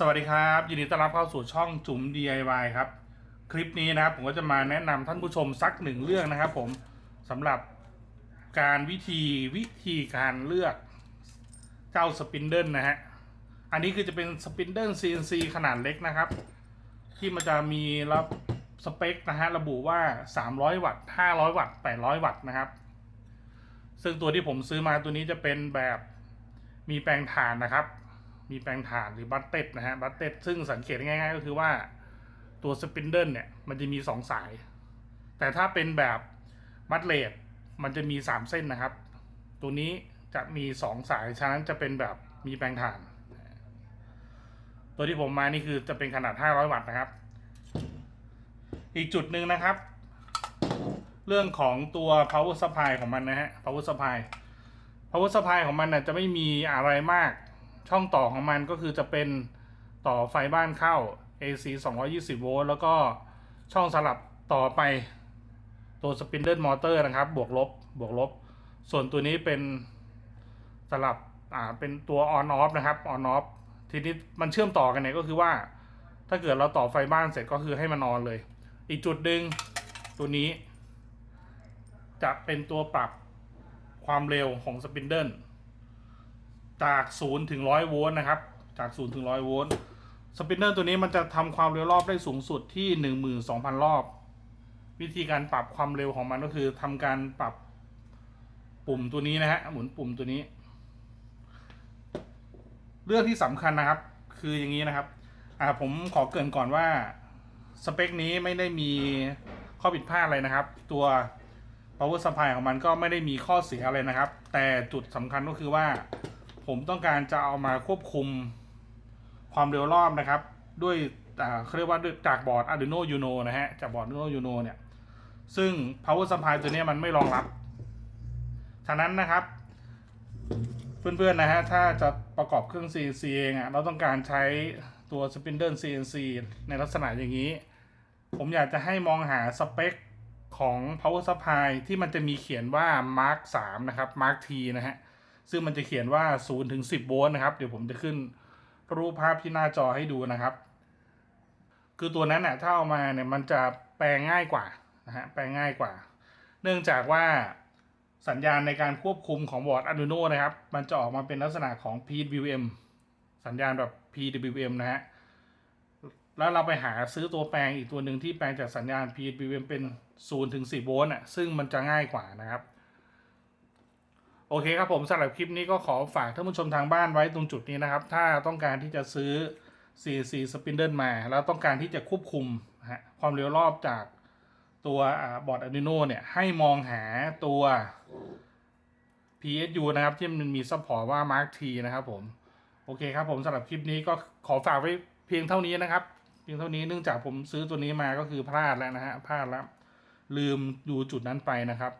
สวัสดีครับยินดีต้อนรับเข้าสู่ช่องจุ๋ม DIY ครับ คลิปนี้นะครับผมก็จะมาแนะนำท่านผู้ชมสักหนึ่งเรื่องนะครับ ผมสำหรับการวิธีวิธีการเลือกเจ้าสปินเดิลนะฮะอันนี้คือจะเป็นสปินเดิล CNC ขนาดเล็กนะครับ ที่มันจะมีรับสเปคนะฮะระบุว่า 300 วัตต์500 วัตต์800 วัตต์นะครับ ซึ่งตัวที่ผมซื้อมาตัวนี้จะเป็นแบบมีแปลงถ่านนะครับ มีแปลงถ่านหรือบัตเต็ดนะฮะบัตเต็ดซึ่งสังเกตง่ายๆก็คือว่าตัวสปินเดิลเนี่ยมันจะมีสองสาย แต่ถ้าเป็นแบบมัดเลดมันจะมีสามเส้นนะครับ ตัวนี้จะมีสองสาย ฉะนั้นจะเป็นแบบมีแปลงถ่าน ตัวที่ผมมานี่คือจะเป็นขนาด 500 วัตต์นะครับ อีกจุดหนึ่งนะครับ เรื่องของตัว power supply ของมันนะฮะ power supply power supply ของมันน่ะจะไม่มีอะไรมาก ช่องต่อของมันก็คือจะเป็นต่อไฟบ้านเข้า AC 220 โวลต์แล้วก็ช่องสลับต่อไปตัวสปินเดิลมอเตอร์นะครับ บวกลบบวกลบ ส่วนตัวนี้เป็นสลับอ่าเป็นตัว on off นะครับ on off ทีนี้มันเชื่อมต่อกันเนี่ยก็คือว่า ถ้าเกิดเราต่อไฟบ้านเสร็จก็คือให้มันออนเลย อีกจุดหนึ่งตัวนี้ จะเป็นตัวปรับความเร็วของสปินเดิล จาก0ถึง100โวลต์นะครับจาก0ถึง100โวลต์สปินเนอร์ตัวนี้มันจะทำความเร็วรอบได้สูงสุดที่12,000รอบ วิธีการปรับความเร็วของมันก็คือทำการปรับปุ่มตัวนี้นะฮะหมุนปุ่มตัวนี้ เรื่องที่สำคัญนะครับ คืออย่างนี้นะครับอ่าผมขอเกรินก่อนว่าสเปคนี้ไม่ได้มีข้อผิดพลาดอะไรนะครับ ตัว power supply ของมันก็ไม่ได้มีข้อเสียอะไรนะครับ แต่จุดสำคัญก็คือว่า ผมต้องการจะเอามาควบคุมความเร็วรอบนะครับ ด้วยเขาเรียกว่าจากบอร์ด Arduino Uno นะฮะ จากบอร์ด Arduino Uno เนี่ย ซึ่ง power supply ตัวนี้มันไม่รองรับ ฉะนั้นนะครับ เพื่อนๆนะฮะ ถ้าจะประกอบเครื่อง CNC เองอะ่ะ เราต้องการใช้ตัว spindle CNC ในลักษณะอย่างนี้ ผมอยากจะให้มองหาสเปคของ power supply ที่มันจะมีเขียนว่า mark 3 นะครับ mark T นะฮะ ซึ่งมันจะเขียนว่า 0 ถึง 10 โวลต์นะครับ เดี๋ยวผมจะขึ้นรูปภาพที่หน้าจอให้ดูนะครับ คือตัวนั้นน่ะถ้าเอามาเนี่ยมันจะแปลงง่ายกว่านะฮะแปลงง่ายกว่า เนื่องจากว่าสัญญาณในการควบคุมของบอร์ด Arduino นะครับ มันจะออกมาเป็นลักษณะของ PWM สัญญาณแบบ PWM นะฮะแล้วเราไปหาซื้อตัวแปลงอีกตัวหนึ่งที่แปลงจากสัญญาณ PWM เป็น0ถึง10โวลต์อะซึ่งมันจะง่ายกว่านะครับ โอเคครับผมสำหรับคลิปนี้ก็ขอฝากท่านผู้ชมทางบ้านไว้ตรงจุดนี้นะครับ ถ้าต้องการที่จะซื้อ CNC Spindle มา แล้วต้องการที่จะควบคุมฮะความเร็วรอบจากตัวบอร์ด Arduino เนี่ย ให้มองหาตัว PSU นะครับ ที่มันมีซัพพอร์ตว่า Mark T นะครับผม โอเคครับผมสำหรับคลิปนี้ก็ขอฝากไว้เพียงเท่านี้นะครับ เพียงเท่านี้เนื่องจากผมซื้อตัวนี้มาก็คือพลาดแล้วนะฮะพลาดแล้ว ลืมดูจุดนั้นไปนะครับ